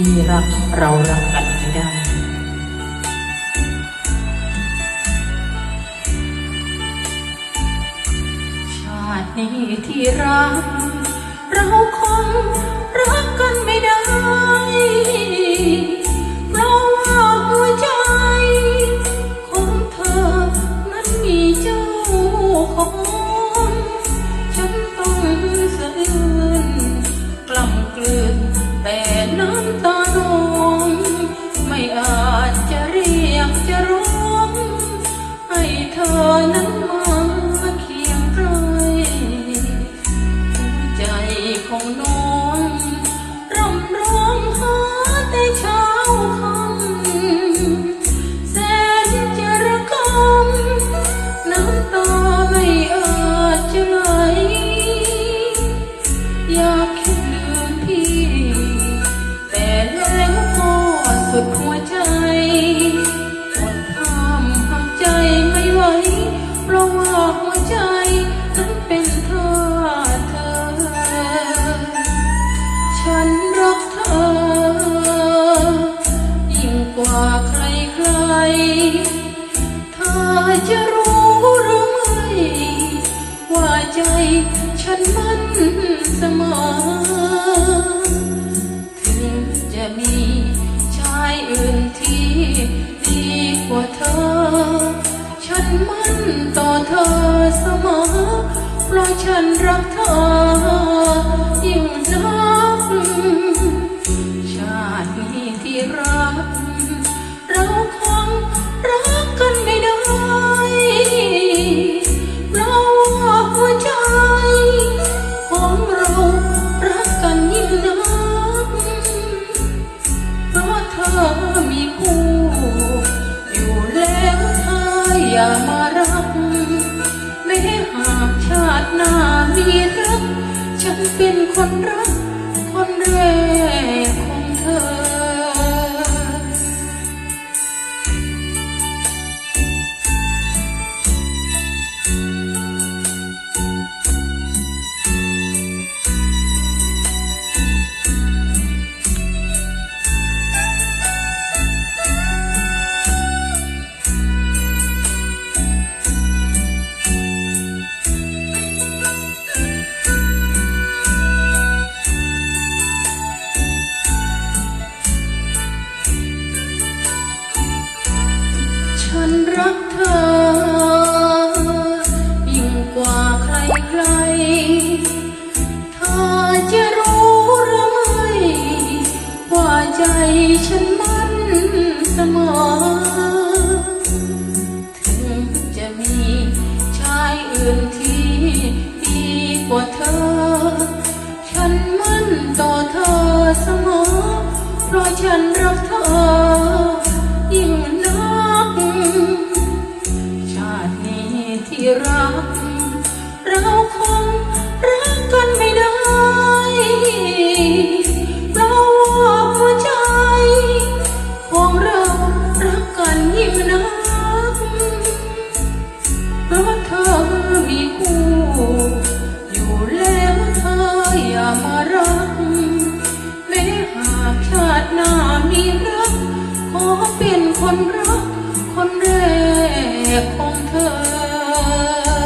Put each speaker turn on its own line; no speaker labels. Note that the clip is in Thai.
ที่รักเรารักกันไม่ได้ ชาตินี้ที่รัก เราคงรักกันไม่ได้ สุดหัวใจอดห้ามหักใจไม่ไหวเพราะว่าหัวใจนั้นเป็นเธอเธอ ฉันรักเธอ ยิ่งกว่าใครใครๆเธอจะรู้หรือไม่ว่าใจฉันมั เธอเสมอ เพราะฉันรักเธอยิ่งนักชาตินี้ที่รัก เราคงรักกันไม่ได้ เพราะว่าหัวใจของเรารักกันยิ่งนัก เพราะเธอมีคู่อยู่แล้วเธออย่ามารัก ไม่ให้หากชาติหน้ามีรัก ฉันเป็นคนรัก คนแรก ใครเธอจะรู้หรือไม่ ว่าใจฉันมันเสมอ ถึงจะมีชายอื่นที่ดีกว่าเธอ ฉันมั่นต่อเธอเสมอ เพราะฉันรักเธอ คนรัก คนแรกของเธอ